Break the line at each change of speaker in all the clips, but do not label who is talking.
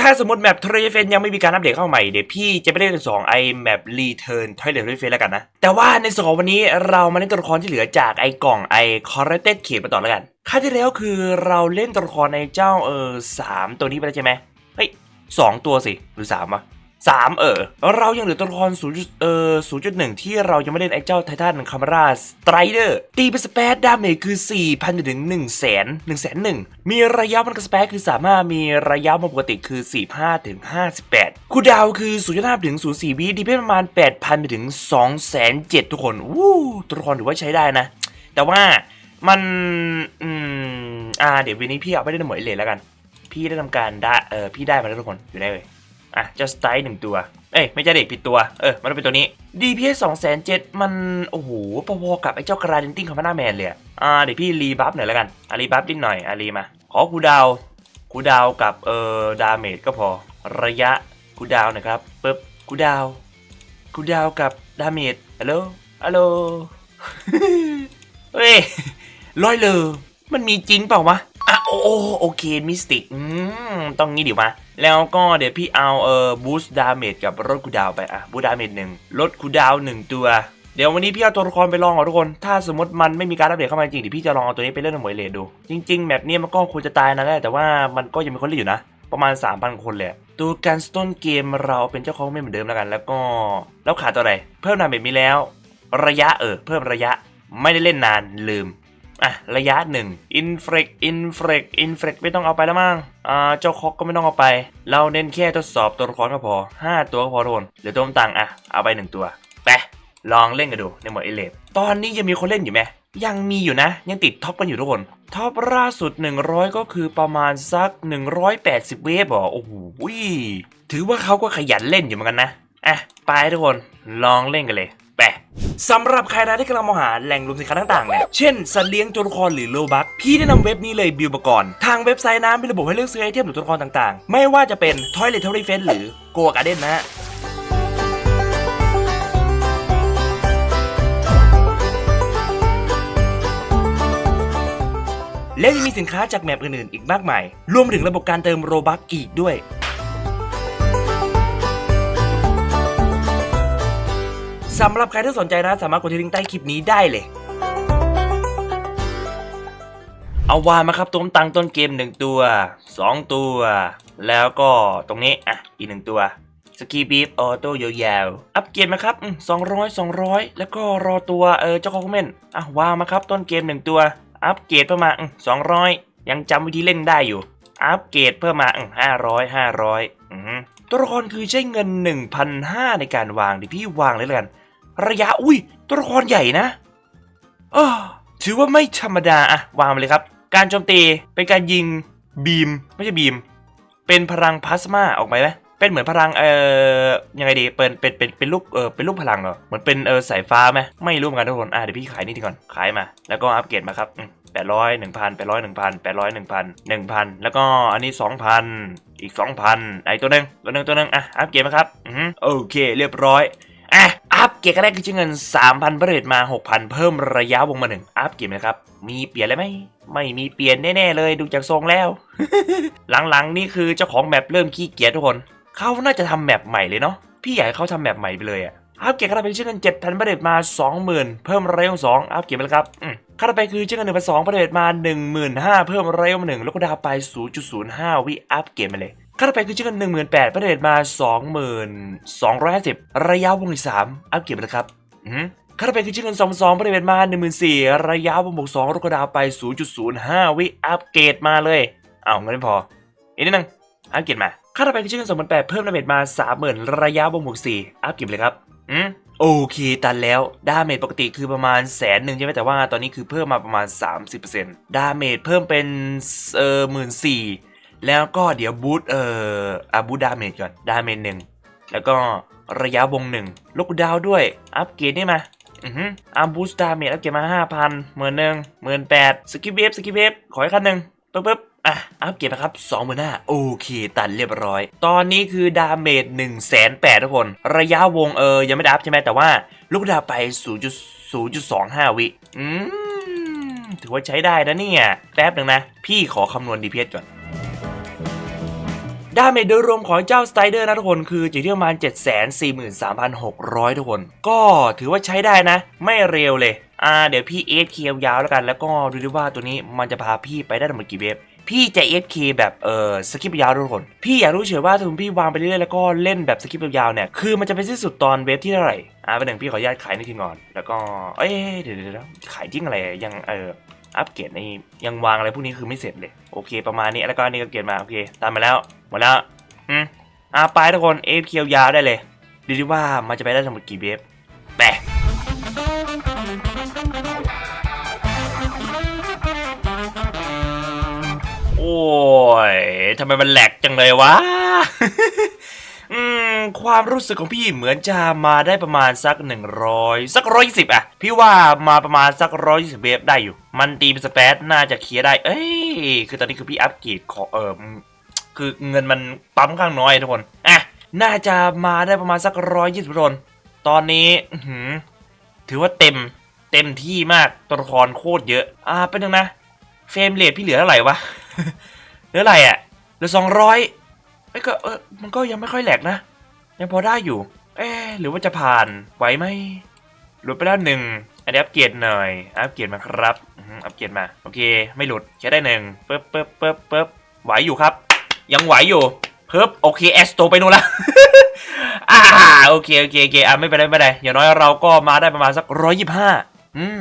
ถ้าสมมติแมปทร a เฟนยังไม่มีการอัปเดตเข้าใหม่ เดี๋ยวพี่จะไปเล่นสองไอแมปรีเทิร์นทอยเลทเฟนแล้วกันนะ แต่ว่าในส่วนของวันนี้เรามาเล่นตัวละครที่เหลือจากไอกล่องไอคอร์เรเต็ดเขียนมาต่อแล้วกันครั้งที่แล้วคือเราเล่นตัวละครในเจ้าเออสามตัวนี้ไปแล้วใช่ไหมเฮ้ยสองตัวสิหรือสามวะ สามเออเรายังเหลือตัวละครศูนย์เออศูนย์จุดหนึ่งที่เรายังไม่เล่นไอ้เจ้าไททันคามาราสไตรเดอร์ตีเป็นสเปซดาเมจคือ 4,000จนถึง 1 0 0 0 0 0 1 0 0 มีระยะมันกับสเปซคือสามารถมีระยะมันปกติคือ 45 ถึง 58 คูดาวคือ 0.5 ถึง 04 วิดีเพประมาณ 8,000 ถึง 2,700ทุกคนวู้ตัวละครถือว่าใช้ได้นะ แต่ว่ามันอืมอ่าเดี๋ยววันนี้พี่เอาไปได้หมดเลยแล้วกัน พี่ได้ทำการได้เออพี่ได้มาแล้วทุกคนอยู่ได้เลย อะจะสไตล์หนึ่งตัว เอ้ย ไม่ใช่เด็กผิดตัว เออ มันต้องเป็นตัวนี้ DPS 2 0 0 0มัน โอ้โหพอๆกับไอ้เจ้ากราเดนติ้งคอมมานาแมนเลยอ่า เดี๋ยวพี่รีบัฟหน่อยแล้วกันอะรีบัฟนิดหน่อยอะรีมา ขอคูดาวคูดาวกับ เอ่อ ดาเมจก็พอ ระยะคูดาวนะครับปึ๊บคูดาวคูดาวกับ ดาเมจ ฮัลโหล ฮัลโหล เฮ้ยร้อยเลยมันมีจริงเปล่าวะอะโอ้โอ้โอเค มิสติก อืม ต้องงี้ดิวะ แล้วก็เดี๋ยวพี่เอาเอ่อบูสต์ดาเมจกับลดคูดาวไปอะบูสต์ดาเมจหนึ่งลดคูดาวหนึ่งตัวเดี๋ยววันนี้พี่เอาตัวละครไปลองก่อนทุกคน ถ้าสมมติมันไม่มีการอัปเดตเข้ามาจริงเดี๋ยวพี่จะลองเอาตัวนี้ไปเล่นในหมวยเลดดู จริงๆ แบบนี้มันก็ควรจะตายนะแหละแต่ว่ามันก็ยังมีคนเล่นอยู่นะ ประมาณ 3,000 คนเลยอะตัวการสต้นเกมเราเป็นเจ้าของไม่เหมือนเดิมแล้วกัน แล้วก็แล้วขาดตัวอะไร เพิ่มดาเมจมีแล้ว ระยะเออเพิ่มระยะไม่ได้เล่นนานลืม อะระยะหนึ่งอินเฟรกอินเฟรกอินเฟรกไม่ต้องเอาไปแล้วมั้งอ่าเจ้าคอกก็ไม่ต้องเอาไป เราเน้นแค่ทดสอบตัวละครก็พอ 5 ตัวก็พอทุกคนเหลือตัวต่างๆอะเอาไป 1 ตัวไปลองเล่นกันดูในหมดเอเลดตอนนี้ยังมีคนเล่นอยู่ไหมยังมีอยู่นะ ยังติดท็อปกันอยู่ทุกคนท็อปล่าสุด 100 ก็คือประมาณสัก 180 เวฟหรอโอ้โหถือว่าเขาก็ขยันเล่นอยู่เหมือนกันนะอะไปทุกคนลองเล่นกันเลย ไปสำหรับใครนะที่กำลังมองหาแหล่งรวมสินค้าต่างๆเนี่ย เช่น สัตว์เลี้ยงตัวละครหรือโลบัคพี่แนะนำเว็บนี้เลยบิวมาก่อนทางเว็บไซต์นะมีระบบให้เลือกซื้อไอเทมหรือตัวละครต่างๆ ไม่ว่าจะเป็น Toilet t o r y f e n หรือ Go Garden นะฮะและยังมีสินค้าจากแมปอื่นๆ อีกมากมาย รวมถึงระบบการเติมโรบัคอีกด้วย สำหรับใครที่สนใจนะ สามารถกดที่ลิงก์ใต้คลิปนี้ได้เลย เอาวามาครับต้มตังต้นเกม1ตัว2ตัว แล้วก็ตรงนี้อะอีก1ตัวสกีบีฟออโต้ยาวๆอัพเกรดมาครับสองร้อยสองร้อยแล้วก็รอตัวเออเจ้าคอมเมนต์อะวางมาครับต้นเกม1ตัว อัพเกรดเพิ่มมาสองร้อยยังจำวิธีเล่นได้อยู่ อัพเกรดเพิ่มมาห้าร้อยห้าร้อยตัวละครคือใช้เงิน 1,500 ในการวางดิพี่วางเลยแล้วกัน ระยะอุ้ยตัวละครใหญ่นะออถือว่าไม่ธรรมดาอะวางเลยครับ การโจมตีเป็นการยิงบีมไม่ใช่บีม เป็นพลังพลาสมาออกไปไหมเป็นเหมือนพลังเอ่อยังไงดีเป็นเป็นเป็นเป็นลูกเออเป็นลูกพลังเหรอเหมือนเป็นเออสายฟ้าไหมไม่รู้เหมือนกันทุกคนอะเดี๋ยวพี่ขายนี่ทีก่อนขายมา แล้วก็อัปเกรดมาครับแปดร้อยหนึ่งพันแปดร้อยหนึ่งพันแปดร้อยหนึ่งพันหนึ่งพันแล้วก็อันนี้สองพันอีกสองพันไอตัวหนึ่งตัวหนึ่งตัวหนึ่งอะอัปเกรดมาครับอือหือโอเค เรียบร้อย อะอัพเกียร์ก็ได้คือใช้เงิน 3,000เบรดมา 6,000 เพิ่มระยะวงมาหนึ่งอัพเกียร์นะครับ มีเปลี่ยนอะไรไหมไม่มีเปลี่ยนแน่ๆเลยดูจากทรงแล้ว หลังๆนี่คือเจ้าของแมปเริ่มขี้เกียจทุกคนเขาน่าจะทำแมปใหม่เลยเนาะพี่ให้เขาทำแมปใหม่ไปเลยอะอัพเกียร์ก็ได้เป็นใช้เงิน7,000เบรดมา 20,000 เพิ่มระยะวงสองอัพเกียร์ไปแล้วครับค่าต่อไปคือใช้เงิน1,200เบรดมา 15,000 เพิ่มระยะวงหนึ่งแล้วก็ดาวไป 0.05 วิอัพเกียร์มาเลย ค่าต่อไปคือชื่อกันหนึ่งหมื่นแปดประเดทมาสองหมื่นสองร้อยห้าสิบระยะวงที่สามอัพเก็บเลยครับอืมค่าต่อไปคือชื่อกันสองสองประเดทมาหนึ่งหมื่นสี่ระยะวงบวกสองรกดาวไปศูนย์จุดศูนย์ห้าวิอัพเกรดมาเลยเอาเงินไม่พออีกนิดนึงอัพเกรดมาค่าต่อไปคือชื่อกันสองหมื่นแปดเพิ่มดาเมจมาสามหมื่นระยะวงบวกสี่อัพเก็บเลยครับอืมโอเคตันแล้วดาเมจปกติคือประมาณแสนหนึ่งใช่ไหมแต่ว่าตอนนี้คือเพิ่มมาประมาณ 30%ดาเมจเพิ่มเป็นเออหมื่นสี่ แล้วก็เดี๋ยวบูทเอ่ออาบูดาเมจก่อนดาเมจหนึ่งแล้วก็ระยะวงหนึ่งลูกดาวด้วย อัปเกรดได้มาอือฮึอาบูสดาเมจอัปเกรดมาห้าพันหมื่นหนึ่งหมื่นแปดสกิปเวฟสกิปเวฟขออีกคันหนึ่งปึ๊บปึ๊บอะ อัปเกรดนะครับสองหมื่นห้าโอเค ตัดเรียบร้อย ตอนนี้คือดาเมจหนึ่งแสนแปดทุกคน ระยะวงเออ ยังไม่ได้อัพใช่ไหมแต่ว่า ลูกดาวไปศูนย์จุดศูนย์จุดสองห้าวิอืมถือว่าใช้ได้นะเนี่ย แป๊บหนึ่งนะ พี่ขอคำนวณ DPS ก่อน ดาเมจโดยรวมของเจ้าสไตเดอร์นะทุกคนคืออยู่ที่ประมาณ 743,600 ทุกคน ก็ถือว่าใช้ได้นะ ไม่เร็วเลย อ่า เดี๋ยวพี่เอฟเคยาวแล้วกัน แล้วก็ดูดิว่าตัวนี้มันจะพาพี่ไปได้ทั้งหมดกี่เวฟพี่จะ FK แบบเออสกิปยาวทุกคน พี่อยากรู้เฉยว่าถ้าพี่วางไปเรื่อยๆแล้วก็เล่นแบบสกิปยาวเนี่ยคือมันจะไปสิ้นสุดตอนเวฟที่เท่าไหร่อ่าเป็นหนึ่งพี่ขออนุญาตขายนี่ทีก่อน แล้วก็เอ้ยเดี๋ยวเดี๋ยวขายทิ้งอะไรยังเออ อัปเกรดในยังวางอะไรพวกนี้คือไม่เสร็จเลย โอเค ประมาณนี้แล้วก็อันนี่ก็เกรดมา โอเค ตามมาแล้วหมดแล้วอืมอ่าไปทุกคน FK ยาวได้เลยดูดิว่ามันจะไปได้ทั้งหมดกี่เวฟแปะโอ้ยทำไมมันแหลกจังเลยวะ อืมความรู้สึกของพี่เหมือนจะมาได้ประมาณสัก 100 สักร้อยสิบอะพี่ว่ามาประมาณสักร้อยสิบเวฟได้อยู่ มันตีเป็นสเปซน่าจะเคลียร์ได้ เอ้ยคือตอนนี้คือพี่อัปเกรดของเออคือเงินมันปั๊มข้างน้อยทุกคนอะน่าจะมาได้ประมาณสักร้อยยี่สิบคนตอนนี้หือถือว่าเต็มเต็มที่มากตัวละครโคตรเยอะอ่าเป็นยังนะเฟรมเรทพี่เหลือเท่าไหร่วะเหลืออะไรอะเหลือสองร้อย อ้ก็เออมันก็ยังไม่ค่อยแหลกนะ ยังพอได้อยู่ เอ๊หรือว่าจะผ่านไหวไหมหลุดไปแล้วหนึ่งอันนี้อัปเกรดหน่อย อัปเกรดมาครับอัปเกรดมา โอเค ไม่หลุดใช้ได้หนึ่งปึ๊บปึ๊บปึ๊บปึ๊บไหวอยู่ครับ ยังไหวอยู่เพิ่บโอเคแอสโตไปนู่นละอ่าโอเคโอเคโอเคอะไม่เป็นไรไม่เป็นไรอย่างน้อยเราก็มาได้ประมาณสักร้อยยี่สิบห้าอืม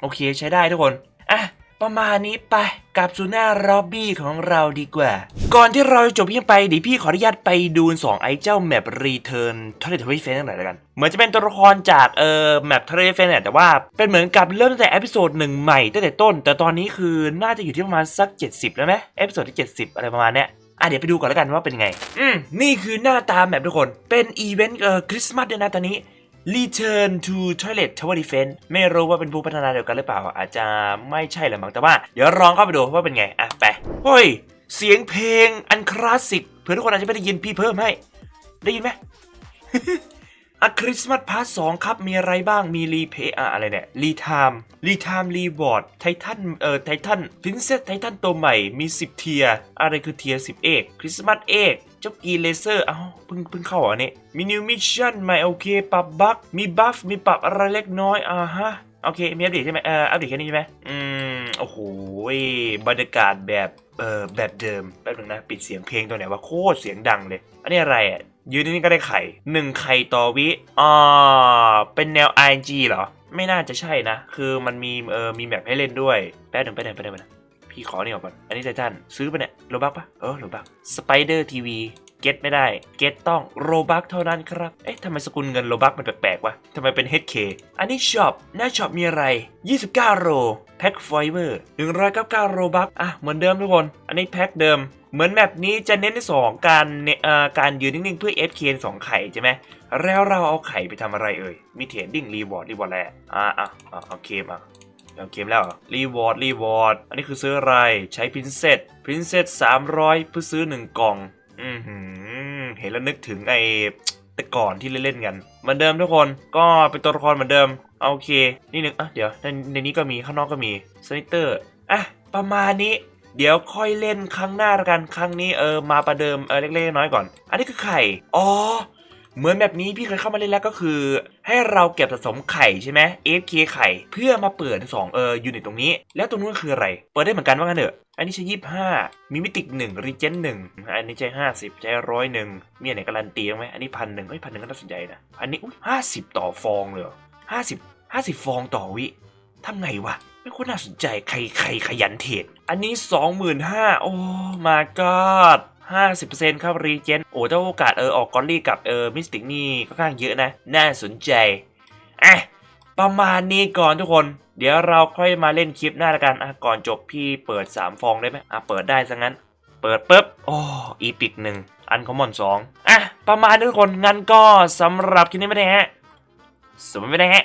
โอเคใช้ได้ทุกคน อะ ประมาณนี้ไป กลับสู่หน้าร็อบบี้ของเราดีกว่า ก่อนที่เราจะจบเพียงไปเดี๋ยวพี่ขออนุญาตไปดู2ไอ้เจ้าแมปรีเทิร์นทอร์เรทเฟเฟนหน่อยแล้วกัน เหมือนจะเป็นตัวละครจากเอ่อแมปทอร์เรทเฟนแต่ว่าเป็นเหมือนกับเริ่มตั้งแต่เอพิโซดหนึ่งใหม่ตั้งแต่ต้น แต่ตอนนี้คือน่าจะอยู่ที่ประมาณสัก 70 แล้วไหมเอพิโซดที่ 70 อะไรประมาณเนี้ยอะเดี๋ยวไปดูก่อนแล้วกันว่าเป็นไง อืมนี่คือหน้าตาแมปทุกคน เป็นอีเวนต์เอ่อคริสต์มาสด้วยนะตอนนี้ Return to Toilet Tower Defense ไม่รู้ว่าเป็นผู้พัฒนาเดียวกันหรือเปล่า อาจจะไม่ใช่แหละมั้งแต่ว่า เดี๋ยวลองเข้าไปดูว่าเป็นไง อะไปเฮ้ย เสียงเพลงอันคลาสสิกเผื่อทุกคนอาจจะไม่ได้ยินพี่เพิ่มให้ ได้ยินไหมอะคริสต์มาสพาร์ทสองครับ มีอะไรบ้างมีรีเพย์อะไรเนี่ยรีไทม์รีไทม์รีวอร์ดไททันเอ่อไททันพินเซสไททันตัวใหม่มี 10 เทีย อะไรคือเทียร์10 เอกคริสต์มาสเอก จ้ากีเลเซอร์เอ้าเพิ่งเพิ่งเข้าอะนี่ยมีนิวมิชชั่นใหม่โอเค ปรับบั๊กมีบัฟมีปรับอะไรเล็กน้อยอ่าฮะโอเค มีอัปเดตใช่ไหมเอ่ออัปเดตแค่นี้ใช่ไหมอืม โอ้โห บรรยากาศแบบ เอ่อ แบบเดิม แป๊บนึงนะ ปิดเสียงเพลงตัวไหนว่าโคตรเสียงดังเลย อันนี้อะไรอะ ยืนนี่ก็ได้ไข่หนึ่งไข่ต่อวิ อ่า เป็นแนว RNG เหรอ ไม่น่าจะใช่นะ คือมันมี เอ่อ มีแมปให้เล่นด้วย แป๊บนึงแป๊บนึงแป๊บนึงแป๊บนึง พี่ขอเนี่ออกก่อน อันนี้ไททันซื้อไปเนี่ยโรบักปะเออโรบักสไปเดอร์ทีวีเก็ตไม่ได้ เก็ตต้องโรบักเท่านั้นครับ เอ๊ะทำไมสกุลเงินโรบักมันแปลกๆวะทำไมเป็น HK อันนี้ช็อปหน้าช็อปมีอะไร 29 โรแพ็คไฟเบอร์199 โรบักอะ เหมือนเดิมทุกคน อันนี้แพ็คเดิม เหมือนแมปนี้จะเน้นในสองการเนอ่อการยืนนิ่งๆ เพื่อ FK สองไข่ใช่ไหมแล้วเราเอาไข่ไปทำอะไรเอ่ย มีเทรดดิ้งรีวอร์ดรีวอร์ดแหละอะอะอะเอาเคมอะ เอาเกมแล้วรีวอร์ดรีวอร์ดอันนี้คือซื้ออะไรใช้พินเซตพินเซตสามร้อยเพื่อซื้อหนึ่งกล่อง อือหือเห็นแล้วนึกถึงไอ้แต่ก่อนที่เล่นๆกันเหมือนเดิมทุกคนก็เป็นตัวละครเหมือนเดิมโอเค นี่หนึ่งอะเดี๋ยวในในนี้ก็มีข้างนอกก็มีสไนเตอร์อะประมาณนี้เดี๋ยวค่อยเล่นครั้งหน้ากันครั้งนี้เออมาประเดิมเออเล็กๆน้อยก่อน อันนี้คือไข่ อ๋อ เหมือนแบบนี้พี่เคยเข้ามาเล่นแล้วก็คือ ให้เราเก็บสะสมไข่ใช่ไหมเฟเคไข่เพื่อมาเปิด2เออยูนิตตรงนี้ แล้วตรงนู้นคืออะไร เปิดได้เหมือนกันว่างั้นเถอะ อันนี้ใช้ยี่ห้ามีมิติหนึ่งรีเจนหนึ่งอันนี้ใช้ห้าสิบใช้ร้อยหนึ่งมีอะไรการันตีไหมอันนี้พันหนึ่งเอ้ยพันหนึ่งก็น่าสนใจนะ อันนี้ห้าสิบต่อฟองเลยห้าสิบห้าสิบฟองต่อวิทำไงวะไม่คนน่าสนใจใครใครขยันเทรดอันนี้สองหมื่นห้าโอ้มาก็อด 50%ครับรีเจนโอ้ถ้าโอกาสเออออกกอลลี่กับเออมิสติกนี่ก็ข้างเยอะนะ น่าสนใจอะประมาณนี้ก่อนทุกคน เดี๋ยวเราค่อยมาเล่นคลิปหน้าละกันอะก่อนจบพี่เปิด 3 ฟองได้ไหมอะเปิดได้ซะงั้น เปิดปุ๊บโอ้อีพิกหนึ่งอันคอมมอนสองอะประมาณนี้ทุกคนงั้นก็สำหรับคลิปนี้ไม่ได้ฮะสมไม่ได้ฮะ